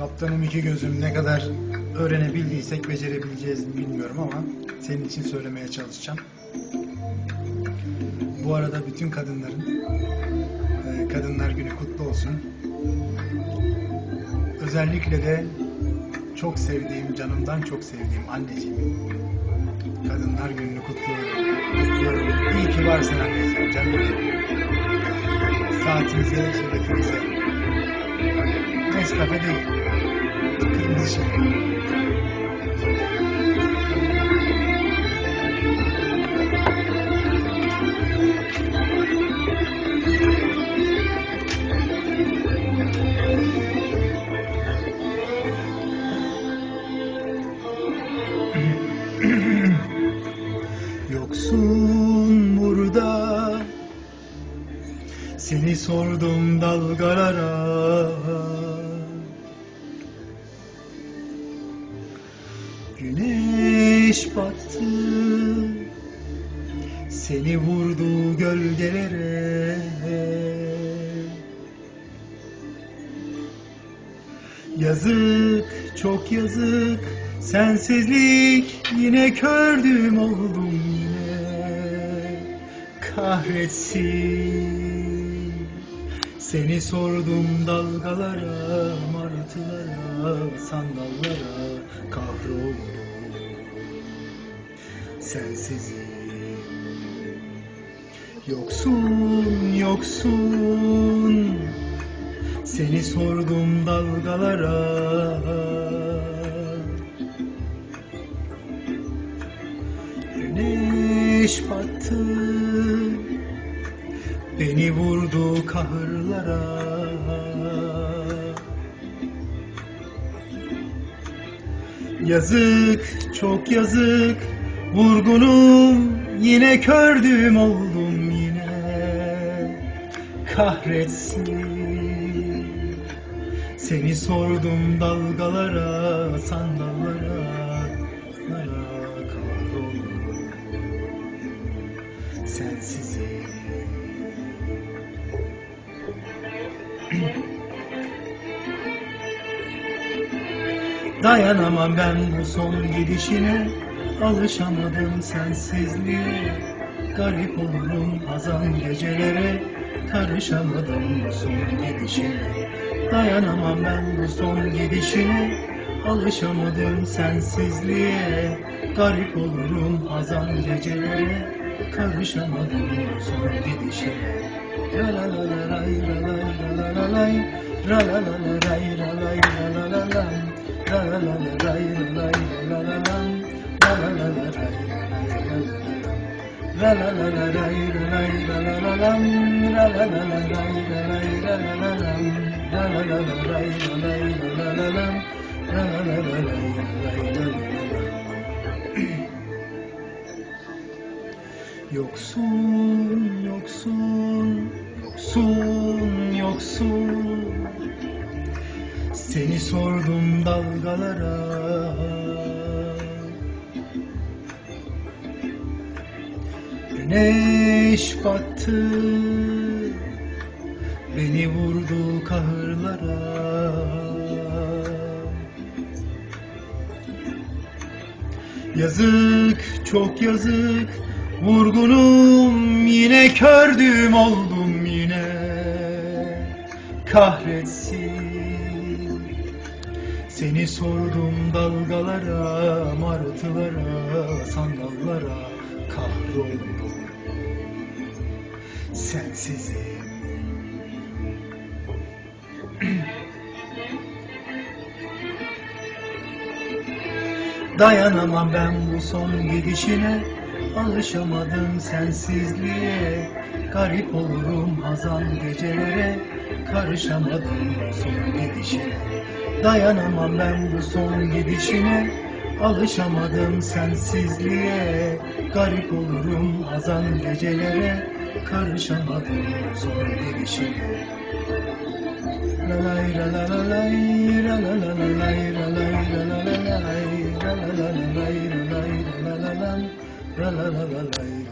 Kaptanım iki gözüm ne kadar öğrenebildiysek becerebileceğiz mi bilmiyorum ama senin için söylemeye çalışacağım. Bu arada bütün kadınların e, Kadınlar Günü kutlu olsun. Özellikle de çok sevdiğim, canımdan çok sevdiğim anneciğimin Kadınlar Günü'nü kutluyorum. kutluyorum. İyi ki varsın anneciğim, canım. Saatinize, şerefinize. Nescafe değil. Kırmızı şey. Yoksun burada Seni sordum dalgalara Güneş battı. Seni vurdu gölgelere. Yazık, çok yazık. Sensizlik yine kördüm oldum yine. Kahretsin. Seni sordum dalgalara, martılara, sandallara Kahroldum Sensizim. Yoksun, yoksun. Seni sordum dalgalara. Güneş battı. Beni vurdu kahırlara Yazık, çok yazık. Vurgunum yine kördüm oldum yine. Kahretsin. Seni sordum dalgalara, Dayanamam ben bu son gidişine. Alışamadım sensizliğe. Garip olurum hazan gecelere. Karışamadım bu son gidişine. Dayanamam ben bu son gidişine. Alışamadım sensizliğe. Garip olurum hazan gecelere. Karışamadım bu son gidişine. La la la la la la la la la La la la la la la la Yoksun, yoksun, yoksun, yoksun Seni sordum dalgalara. Güneş battı Beni vurdu kahırlara. Yazık, çok yazık Vurgunum yine kördüm oldum yine. Kahretsin Seni sordum dalgalara, martılara, sandallara Kahroldum Sensizim. Dayanamam ben bu son gidişine Alışamadım sensizliğe. Garip olurum hazan gecelere karışamadım son gidişine Dayanamam ben bu son gidişine Alışamadım sensizliğe Garip olurum azan gecelere Karışamadım son gidişine Lalay ralalay ralalalay ralalalay ralalalay ralalalay ralalalay ralalalay